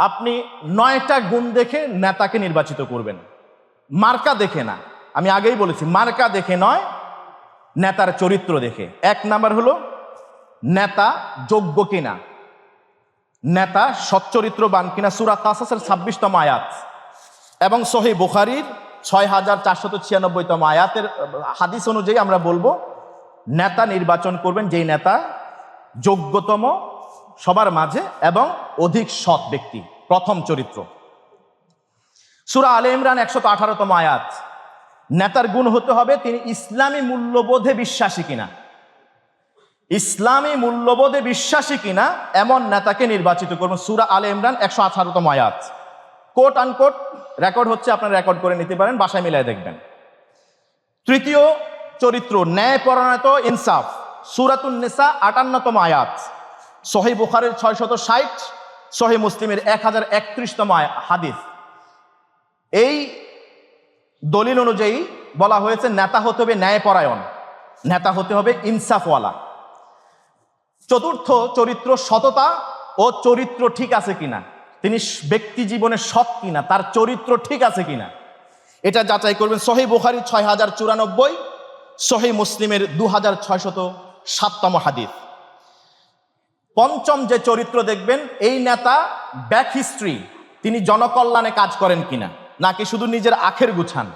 আপনি নয়টা গুণ দেখে নেতাকে নির্বাচিত করবেন। মার্কা দেখে না। আমি আগেই বলেছি, মার্কা দেখে নয়, নেতার চরিত্র দেখে। এক নাম্বার হলো, নেতা যোগ্য কিনা? নেতা সচ্চরিত্রবান কিনা? সুরা কাসাসের ছাব্বিশতম আয়াত। এবং সহি বুখারির ছয় হাজার চারশত ছিয়ানব্বইতম আয়াতের হাদিস অনুযায়ী আমরা বলব, নেতা নির্বাচন করবেন যেই নেতা যোগ্যতম সবার মাঝে এবং অধিক সৎ ব্যক্তি। প্রথম চরিত্র। সুরা আলে ইমরান একশত আঠারোতম আয়াত। নেতার গুণ হতে হবে তিনি ইসলামী মূল্যবোধে বিশ্বাসী কিনা। ইসলামী মূল্যবোধে বিশ্বাসী কিনা এমন নেতাকে নির্বাচিত করবেন সুরা আলে ইমরান একশো আঠারোতম আয়াত। কোট আনকোট রেকর্ড হচ্ছে, আপনারা রেকর্ড করে নিতে পারেন, বাসায় মিলাই দেখবেন। তৃতীয় চরিত্র ন্যায় পরায়ণত ইনসাফ। সুরাতুন নিসা আটান্নতম আয়াত। সহি বুখারের ছয় শত ষাট, সহি মুসলিমের এক হাজার একত্রিশতম হাদিস। এই দলিল অনুযায়ী বলা হয়েছে, নেতা হতে হবে ন্যায়পরায়ণ, নেতা হতে হবে ইনসাফওয়ালা। চতুর্থ চরিত্র সততা ও চরিত্র ঠিক আছে কিনা? তিনি ব্যক্তি জীবনে সৎ কিনা? তার চরিত্র ঠিক আছে কিনা? এটা যাচাই করবেন সহি বুখারি ছয় হাজার চুরানব্বই, সহি মুসলিমের দু হাজার ছয়শত সাততম হাদিস। পঞ্চম যে চরিত্র দেখবেন, এই নেতা ব্যাক হিস্ট্রি, তিনি জনকল্যাণে কাজ করেন কিনা, নাকি শুধু নিজের আখের গুছান।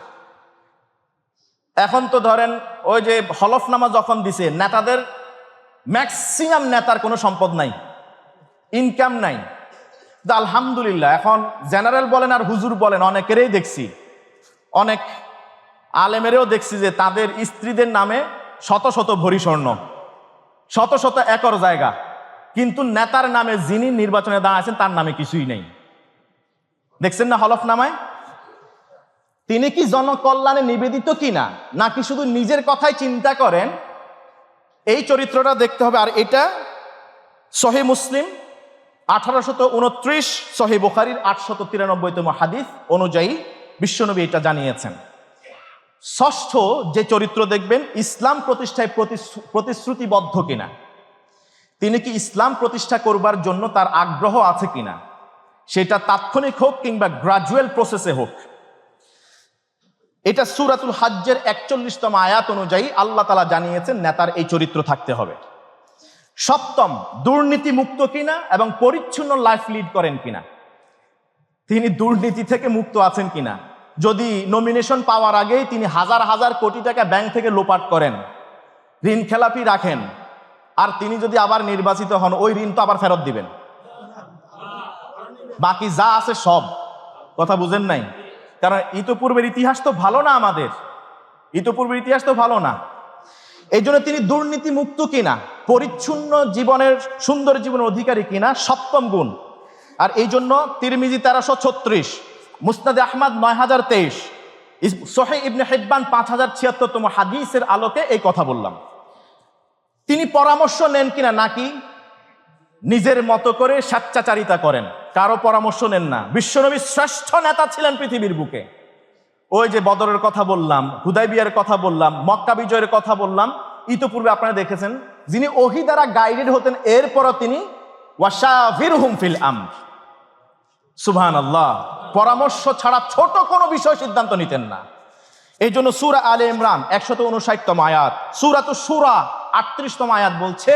এখন তো ধরেন, ওই যে হলফনামা যখন দিছে, নেতাদের ম্যাক্সিমাম নেতার কোনো সম্পদ নাই, ইনকাম নাই। আলহামদুলিল্লাহ, এখন জেনারেল বলেন আর হুজুর বলেন, অনেকেরই দেখছি, অনেক আলেমেরেও দেখছি যে তাদের স্ত্রীদের নামে শত শত ভরি স্বর্ণ, শত শত একর জায়গা। কিন্তু নেতার নামে যিনি নির্বাচনে দাঁড়াচ্ছেন তার নামে কিছুই নেই। দেখছেন না হলফনামায় তিনি কি জনকল্যাণে নিবেদিত কিনা, নাকি শুধু নিজের কথাই চিন্তা করেন? এই চরিত্রটা দেখতে হবে। আর এটা সহি মুসলিম, আঠারোশত উনত্রিশ, সহি বুখারির আটশত তিরানব্বইতম হাদিস অনুযায়ী বিশ্বনবী এটা জানিয়েছেন। ষষ্ঠ যে চরিত্র দেখবেন, ইসলাম প্রতিষ্ঠায় প্রতিশ্রু- প্রতিশ্রুতিবদ্ধ কিনা। তিনি কি ইসলাম প্রতিষ্ঠা করবার জন্য তার আগ্রহ আছে কিনা? সেটা তাৎক্ষণিক হোক কিংবা গ্রাজুয়াল প্রসেসে হোক। এটা সুরাতুল হাজ্জের একচল্লিশতম আয়াত অনুযায়ী আল্লাহ তালা জানিয়েছেন, নেতার এই চরিত্র থাকতে হবে। সপ্তম দুর্নীতি মুক্ত কিনা এবং পরিচ্ছন্ন লাইফ লিড করেন কিনা? তিনি দুর্নীতি থেকে মুক্ত আছেন কিনা? যদি নমিনেশন পাওয়ার আগেই তিনি হাজার হাজার কোটি টাকা ব্যাংক থেকে লোপাট করেন, ঋণ খেলাপি রাখেন আর তিনি যদি আবার নির্বাচিত হন, ওই ঋণ তো আবার ফেরত দিবেন। বাকি যা আছে সব। কথা বুঝেন নাই? কারণ ইতপূর্বের ইতিহাস তো ভালো না আমাদের। ইতপূর্বের ইতিহাস তো ভালো না। এই জন্য তিনি দুর্নীতি মুক্ত কিনা, পরিচ্ছন্ন জীবনের, সুন্দর জীবনের অধিকারী কিনা, সপ্তম গুণ। আর এই জন্য তিরমিজি তেরোশো ছত্রিশ মুস্তাদ আহমদ নয় হাজার তেইশ সোহে ইবনে হেব্বান পাঁচ হাজার ছিয়াত্তরতম হাদিসের আলোকে এই কথা বললাম। তিনি পরামর্শ নেন কিনা নাকি? নিজের মতো করে স্বেচ্ছাচারিতা করেন। কারও পরামর্শ নেন না। বিশ্বনবী শ্রেষ্ঠ নেতা ছিলেন পৃথিবীর বুকে। ওই যে বদরের কথা বললাম হুদাইবিয়ার কথা বললাম, মক্কা বিজয়ের কথা বললাম, ইতোপূর্বে আপনারা দেখেছেন, যিনি ওহি দ্বারা গাইডেড হতেন, এরপরও তিনি ওয়াশাফির হুম ফিল আম সুবহান আল্লাহ পরামর্শ ছাড়া ছোট কোনো বিষয় সিদ্ধান্ত নিতেন না। এই জন্য সুরা আলে ইমরান একশত উনষাটতম আয়াত সুরা তো সুরা। আটত্রিশতম আয়াত বলছে,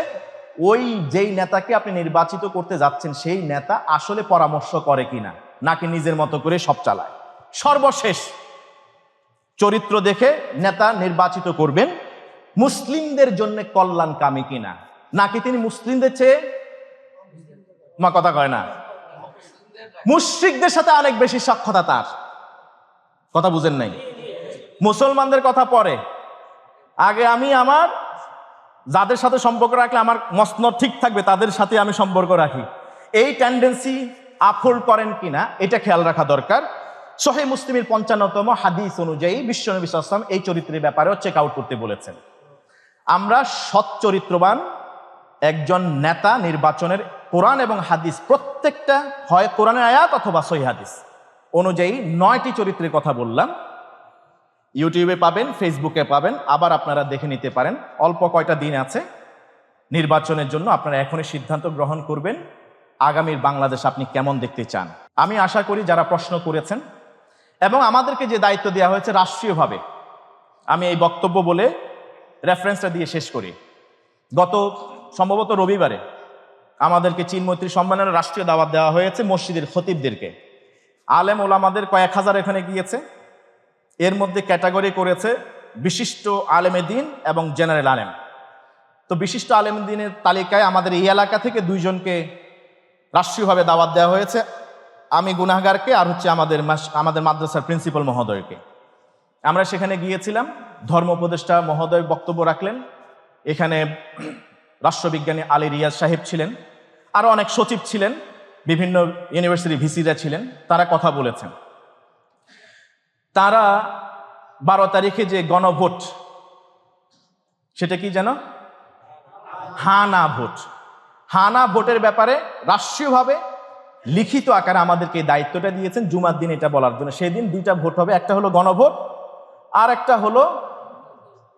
ওই যেই নেতাকে আপনি নির্বাচিত করতে যাচ্ছেন, সেই নেতা আসলে পরামর্শ করে কিনা, নাকি নিজের মতো করে সব চালায়? সর্বশেষ চরিত্র দেখে নেতা নির্বাচিত করবেন, মুসলিমদের জন্য কল্যাণ কল্যাণকামী কিনা? নাকি তিনি মুসলিমদের চেয়ে, মা কথা কয় না, মুশ্রিকদের সাথে অনেক বেশি সক্ষতা তার। কথা বুঝেন নাই? মুসলমানদের কথা পরে আগে আমি আমার যাদের সাথে সম্পর্ক রাখলে আমার মসনদ ঠিক থাকবে, তাদের সাথে আমি সম্পর্ক রাখি। এই টেন্ডেন্সি আফোল্ড করেন কিনা, এটা খেয়াল রাখা দরকার। সহি মুসলিমের পঞ্চান্নতম হাদিস অনুযায়ী বিশ্বনবী আসলাম এই চরিত্রের ব্যাপারেও চেক আউট করতে বলেছেন। আমরা সৎ চরিত্রবান, একজন নেতা নির্বাচনের কোরআন এবং হাদিস, প্রত্যেকটা হয় কোরআনের আয়াত অথবা সহি হাদিস। অনুযায়ী নয়টি চরিত্রের কথা বললাম। ইউটিউবে পাবেন, ফেসবুকে পাবেন, আবার আপনারা দেখে নিতে পারেন। অল্প কয়টা দিন আছে নির্বাচনের জন্য, আপনারা এখনই সিদ্ধান্ত গ্রহণ করবেন আগামীর বাংলাদেশ আপনি কেমন দেখতে চান। আমি আশা করি যারা প্রশ্ন করেছেন এবং আমাদেরকে যে দায়িত্ব দেওয়া হয়েছে রাষ্ট্রীয়ভাবে, আমি এই বক্তব্য বলে রেফারেন্সটা দিয়ে শেষ করি। গত সম্ভবত রবিবারে আমাদেরকে চীন মৈত্রী সম্মেলনের রাষ্ট্রীয় দাওয়াত দেওয়া হয়েছে মসজিদের খতিবদেরকে। আলেম ওলামাদের কয়েক হাজার এখানে গিয়েছে। এর মধ্যে ক্যাটাগরি করেছে বিশিষ্ট আলেমে দিন এবং জেনারেল আলেম। তো বিশিষ্ট আলেম দিনের তালিকায় আমাদের এই এলাকা থেকে দুইজনকে রাষ্ট্রীয়ভাবে দাওয়াত দেওয়া হয়েছে। আমি গুনাহগারকে আর হচ্ছে আমাদের আমাদের মাদ্রাসার প্রিন্সিপাল মহোদয়কে। আমরা সেখানে গিয়েছিলাম, ধর্ম উপদেষ্টা মহোদয় বক্তব্য রাখলেন। এখানে রাষ্ট্রবিজ্ঞানী আলী রিয়াজ সাহেব ছিলেন। আরও অনেক সচিব ছিলেন, বিভিন্ন ইউনিভার্সিটি ভিসিরা ছিলেন, তারা কথা বলেছেন। তারা বারো তারিখে যে গণভোট, সেটা কি যেন? হানা ভোট। হানা ভোটের ব্যাপারে রাষ্ট্রীয়ভাবে লিখিত আকারে আমাদেরকে দায়িত্বটা দিয়েছেন। জুমার দিন এটা বলার জন্য। সেদিন দুইটা ভোট হবে। একটা হলো গণভোট আর একটা হলো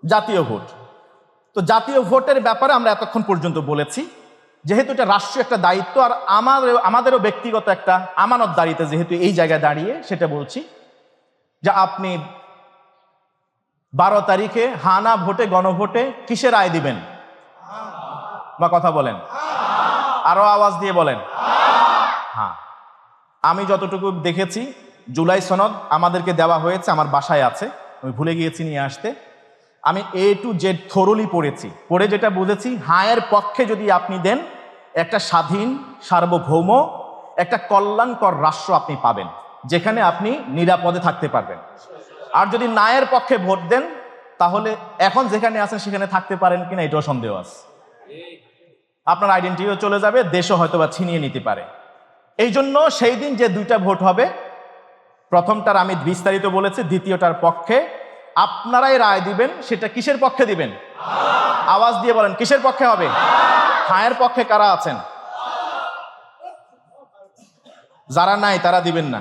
জাতীয় ভোট। তো জাতীয় ভোটের ব্যাপারে আমরা এতক্ষণ পর্যন্ত বলেছি, যেহেতু এটা রাষ্ট্রীয় একটা দায়িত্ব আর আমার আমাদেরও ব্যক্তিগত একটা আমানত দাঁড়িয়ে যেহেতু এই জায়গায় দাঁড়িয়ে সেটা বলছি যে আপনি বারো তারিখে হানা ভোটে, গণভোটে কিসের রায় দিবেন? বা কথা বলেন। আরও আওয়াজ দিয়ে বলেন। হ্যাঁ। আমি যতটুকু দেখেছি, জুলাই সনদ আমাদেরকে দেওয়া হয়েছে, আমার বাসায় আছে। আমি ভুলে গিয়েছি নিয়ে আসতে। আমি এ টু জেড থরলি পড়েছি। পড়ে যেটা বুঝেছি, হায়ের পক্ষে যদি আপনি দেন, একটা স্বাধীন, সার্বভৌম, একটা কল্যাণকর রাষ্ট্র আপনি পাবেন। যেখানে আপনি নিরাপদে থাকতে পারবেন। আর যদি নায়ের পক্ষে ভোট দেন, তাহলে এখন যেখানে আছেন সেখানে থাকতে পারেন কিনা এটাও সন্দেহ আছে। আপনার আইডেন্টিটিও চলে যাবে, দেশও হয়তো বা ছিনিয়ে নিতে পারে। এই জন্য সেই দিন যে দুইটা ভোট হবে, প্রথমটার আমি বিস্তারিত বলেছি, দ্বিতীয়টার পক্ষে আপনারাই রায় দিবেন, সেটা কিসের পক্ষে দিবেন? আওয়াজ দিয়ে বলেন, কিসের পক্ষে হবে? হায়ের পক্ষে কারা আছেন? যারা নাই তারা দিবেন না।